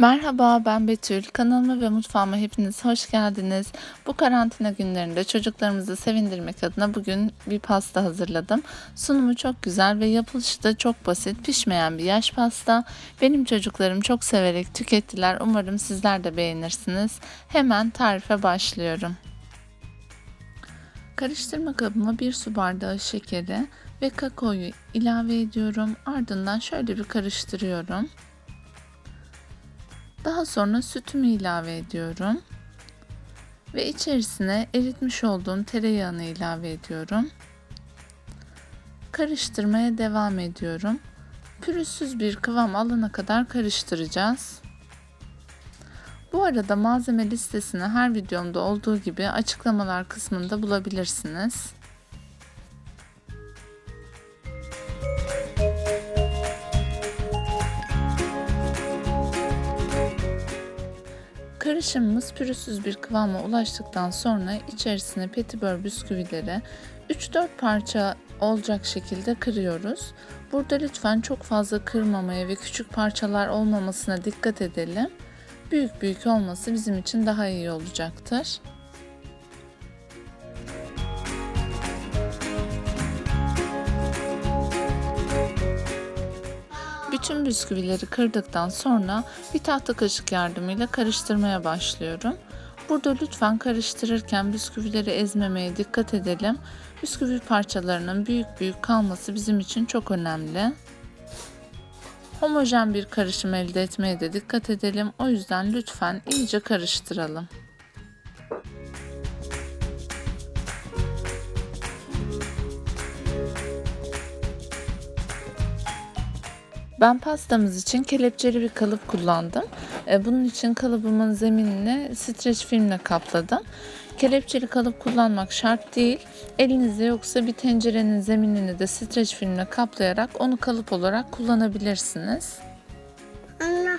Merhaba ben Betül. Kanalıma ve mutfağıma hepiniz hoş geldiniz. Bu karantina günlerinde çocuklarımızı sevindirmek adına bugün bir pasta hazırladım. Sunumu çok güzel ve yapılışı da çok basit. Pişmeyen bir yaş pasta. Benim çocuklarım çok severek tükettiler. Umarım sizler de beğenirsiniz. Hemen tarife başlıyorum. Karıştırma kabıma bir su bardağı şekeri ve kakaoyu ilave ediyorum. Ardından şöyle bir karıştırıyorum. Daha sonra sütümü ilave ediyorum. Ve içerisine eritmiş olduğum tereyağını ilave ediyorum. Karıştırmaya devam ediyorum. Pürüzsüz bir kıvam alana kadar karıştıracağız. Bu arada malzeme listesini her videomda olduğu gibi açıklamalar kısmında bulabilirsiniz. Karışımımız pürüzsüz bir kıvama ulaştıktan sonra içerisine petibör bisküvileri 3-4 parça olacak şekilde kırıyoruz. Burada lütfen çok fazla kırmamaya ve küçük parçalar olmamasına dikkat edelim. Büyük büyük olması bizim için daha iyi olacaktır. Bütün bisküvileri kırdıktan sonra bir tahta kaşık yardımıyla karıştırmaya başlıyorum. Burada lütfen karıştırırken bisküvileri ezmemeye dikkat edelim. Bisküvi parçalarının büyük büyük kalması bizim için çok önemli. Homojen bir karışım elde etmeye de dikkat edelim. O yüzden lütfen iyice karıştıralım. Ben pastamız için kelepçeli bir kalıp kullandım. E, bunun için kalıbımın zeminini streç filmle kapladım. Kelepçeli kalıp kullanmak şart değil. Elinizde yoksa bir tencerenin zeminini de streç filmle kaplayarak onu kalıp olarak kullanabilirsiniz. Anne.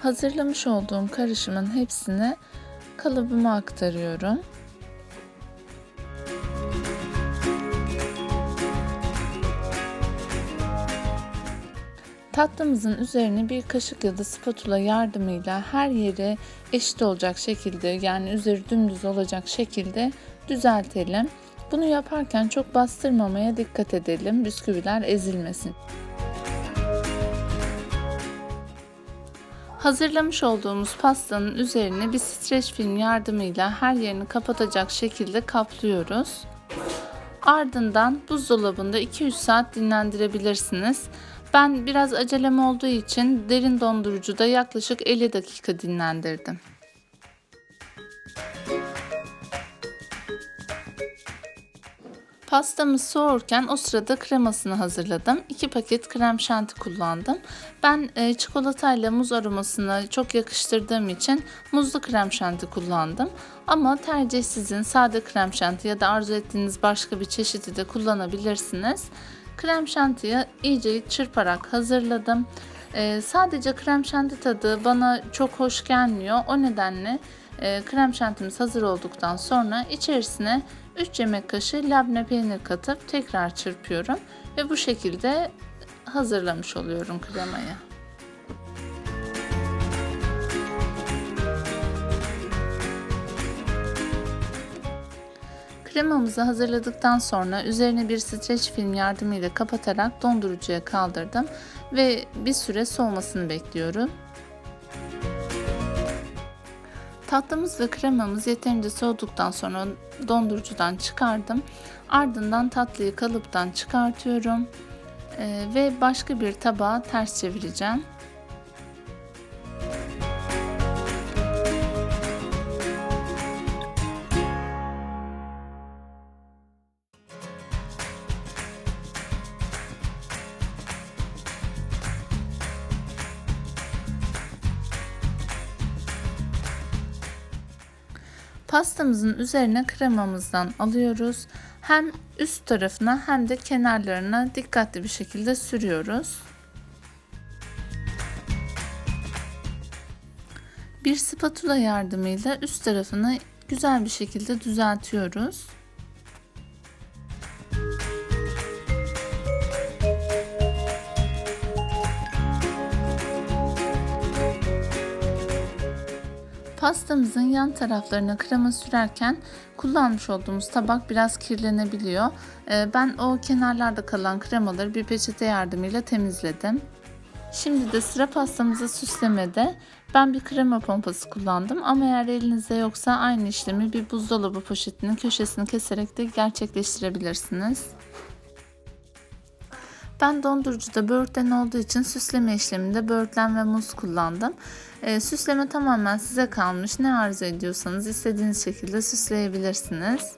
Hazırlamış olduğum karışımın hepsini kalıbıma aktarıyorum. Tatlımızın üzerine bir kaşık ya da spatula yardımıyla her yeri eşit olacak şekilde yani üzeri dümdüz olacak şekilde düzeltelim. Bunu yaparken çok bastırmamaya dikkat edelim. Bisküviler ezilmesin. Hazırlamış olduğumuz pastanın üzerine bir streç film yardımıyla her yerini kapatacak şekilde kaplıyoruz. Ardından buzdolabında 2-3 saat dinlendirebilirsiniz. Ben biraz acelem olduğu için derin dondurucuda yaklaşık 50 dakika dinlendirdim. Pastamız soğurken o sırada kremasını hazırladım. 2 paket krem şanti kullandım. Ben e, çikolatayla muz aromasını çok yakıştırdığım için muzlu krem şanti kullandım. Ama tercih sizin sade krem şanti ya da arzu ettiğiniz başka bir çeşidi de kullanabilirsiniz. Krem şantiyi iyice çırparak hazırladım. Ee, sadece krem şanti tadı bana çok hoş gelmiyor. O nedenle e, krem şantimiz hazır olduktan sonra içerisine 3 yemek kaşığı labne peynir katıp tekrar çırpıyorum. Ve bu şekilde hazırlamış oluyorum kremayı. Kremamızı hazırladıktan sonra üzerine bir streç film yardımıyla kapatarak dondurucuya kaldırdım ve bir süre soğumasını bekliyorum. Tatlımız ve kremamız yeterince soğuduktan sonra dondurucudan çıkardım. Ardından tatlıyı kalıptan çıkartıyorum ve başka bir tabağa ters çevireceğim. Pastamızın üzerine kremamızdan alıyoruz. Hem üst tarafına hem de kenarlarına dikkatli bir şekilde sürüyoruz. Bir spatula yardımıyla üst tarafını güzel bir şekilde düzeltiyoruz. Pastamızın yan taraflarına krema sürerken kullanmış olduğumuz tabak biraz kirlenebiliyor. Ee, Ben o kenarlarda kalan kremaları bir peçete yardımıyla temizledim. Şimdi de sıra pastamızı süslemede ben bir krema pompası kullandım ama eğer elinizde yoksa aynı işlemi bir buzdolabı poşetinin köşesini keserek de gerçekleştirebilirsiniz. Ben dondurucuda böğürtlen olduğu için süsleme işleminde böğürtlen ve muz kullandım. Ee, süsleme tamamen size kalmış. Ne arzu ediyorsanız istediğiniz şekilde süsleyebilirsiniz.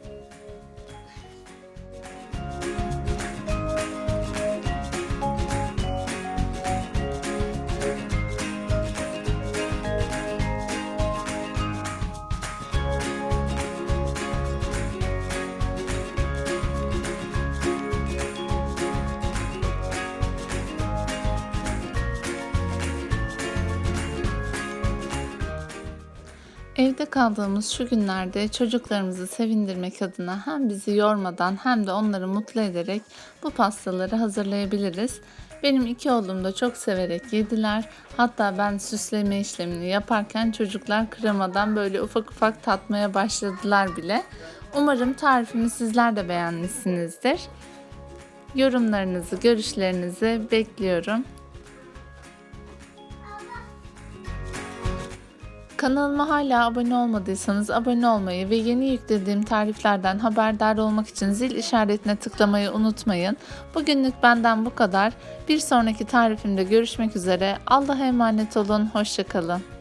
Evde kaldığımız şu günlerde çocuklarımızı sevindirmek adına hem bizi yormadan hem de onları mutlu ederek bu pastaları hazırlayabiliriz. Benim iki oğlum da çok severek yediler. Hatta ben süsleme işlemini yaparken çocuklar kremadan böyle ufak ufak tatmaya başladılar bile. Umarım tarifimi sizler de beğenmişsinizdir. Yorumlarınızı, görüşlerinizi bekliyorum. Kanalıma hala abone olmadıysanız abone olmayı ve yeni yüklediğim tariflerden haberdar olmak için zil işaretine tıklamayı unutmayın. Bugünlük benden bu kadar. Bir sonraki tarifimde görüşmek üzere. Allah'a emanet olun. Hoşçakalın.